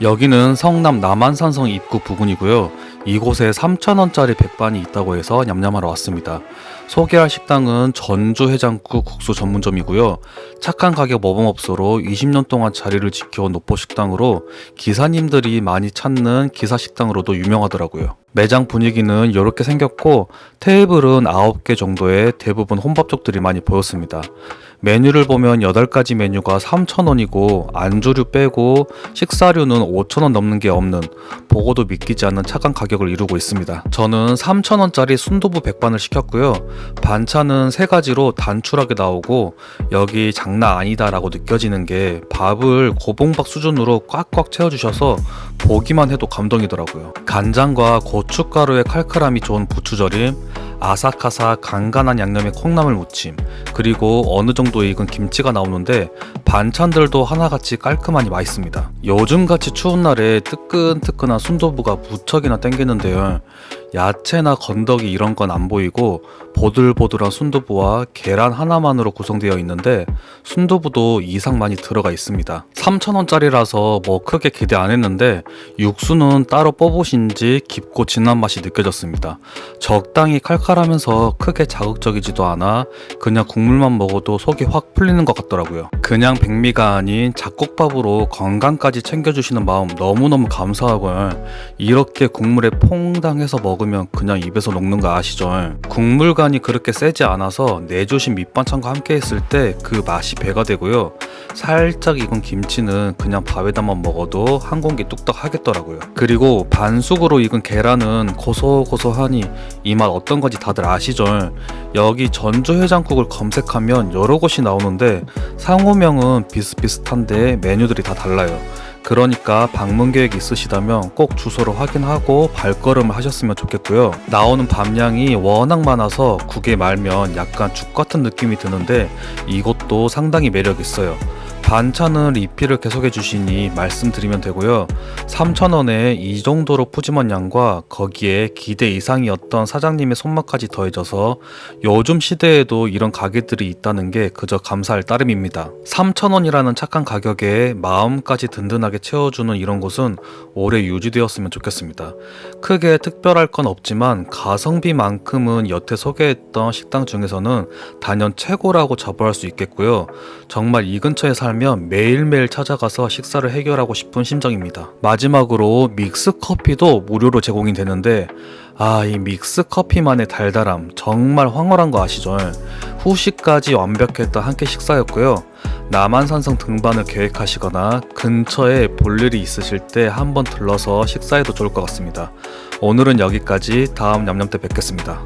여기는 성남 남한산성 입구 부근이고요. 이곳에 3,000원짜리 백반이 있다고 해서 냠냠하러 왔습니다. 소개할 식당은 전주 해장국 국수 전문점이고요. 착한 가격 모범업소로 20년 동안 자리를 지켜온 노포 식당으로 기사님들이 많이 찾는 기사 식당으로도 유명하더라고요. 매장 분위기는 이렇게 생겼고 테이블은 9개 정도의 대부분 혼밥족들이 많이 보였습니다. 메뉴를 보면 8가지 메뉴가 3,000원이고 안주류 빼고 식사료는 5,000원 넘는 게 없는 보고도 믿기지 않는 착한 가격을 이루고 있습니다. 저는 3,000원짜리 순두부 백반을 시켰고요. 반찬은 세 가지로 단출하게 나오고 여기 장난 아니다라고 느껴지는 게 밥을 고봉밥 수준으로 꽉꽉 채워주셔서 보기만 해도 감동이더라고요. 간장과 고춧가루의 칼칼함이 좋은 부추절임, 아삭아삭 간간한 양념의 콩나물 무침, 그리고 어느 정도 익은 김치가 나오는데 반찬들도 하나같이 깔끔하니 맛있습니다. 요즘같이 추운 날에 뜨끈뜨끈한 순두부가 무척이나 땡기는데요. 야채나 건더기 이런 건 안 보이고 보들보들한 순두부와 계란 하나만으로 구성되어 있는데 순두부도 이상 많이 들어가 있습니다. 3,000원짜리라서 뭐 크게 기대 안 했는데 육수는 따로 뽑으신지 깊고 진한 맛이 느껴졌습니다. 적당히 칼칼하면서 크게 자극적이지도 않아 그냥 국물만 먹어도 속이 확 풀리는 것 같더라고요. 그냥 백미가 아닌 잡곡밥으로 건강까지 챙겨주시는 마음 너무너무 감사하고요. 이렇게 국물에 퐁당해서 먹으면 그냥 입에서 녹는 거 아시죠? 국물간이 그렇게 세지 않아서 내조심 밑반찬과 함께 했을 때 그 맛이 배가 되고요. 살짝 익은 김치는 그냥 밥에다만 먹어도 한 공기 뚝딱 하겠더라고요. 그리고 반숙으로 익은 계란은 고소고소하니 이 맛 어떤 건지 다들 아시죠? 여기 전주 해장국을 검색하면 여러 곳이 나오는데 상호 명은 비슷비슷한데 메뉴들이 다 달라요. 그러니까 방문 계획 있으시다면 꼭 주소를 확인하고 발걸음을 하셨으면 좋겠고요. 나오는 밥량이 워낙 많아서 국에 말면 약간 죽 같은 느낌이 드는데 이것도 상당히 매력 있어요. 반찬은 리필을 계속해 주시니 말씀드리면 되고요. 3,000원에 이 정도로 푸짐한 양과 거기에 기대 이상이었던 사장님의 손맛까지 더해져서 요즘 시대에도 이런 가게들이 있다는 게 그저 감사할 따름입니다. 3,000원이라는 착한 가격에 마음까지 든든하게 채워주는 이런 곳은 오래 유지되었으면 좋겠습니다. 크게 특별할 건 없지만 가성비만큼은 여태 소개했던 식당 중에서는 단연 최고라고 자부할 수 있겠고요. 정말 이 근처에 살면 매일매일 찾아가서 식사를 해결하고 싶은 심정입니다. 마지막으로 믹스 커피도 무료로 제공이 되는데 아, 이 믹스 커피만의 달달함 정말 황홀한 거 아시죠? 후식까지 완벽했던 한 끼 식사였고요. 남한산성 등반을 계획하시거나 근처에 볼 일이 있으실 때 한번 들러서 식사해도 좋을 것 같습니다. 오늘은 여기까지 다음 냠냠 때 뵙겠습니다.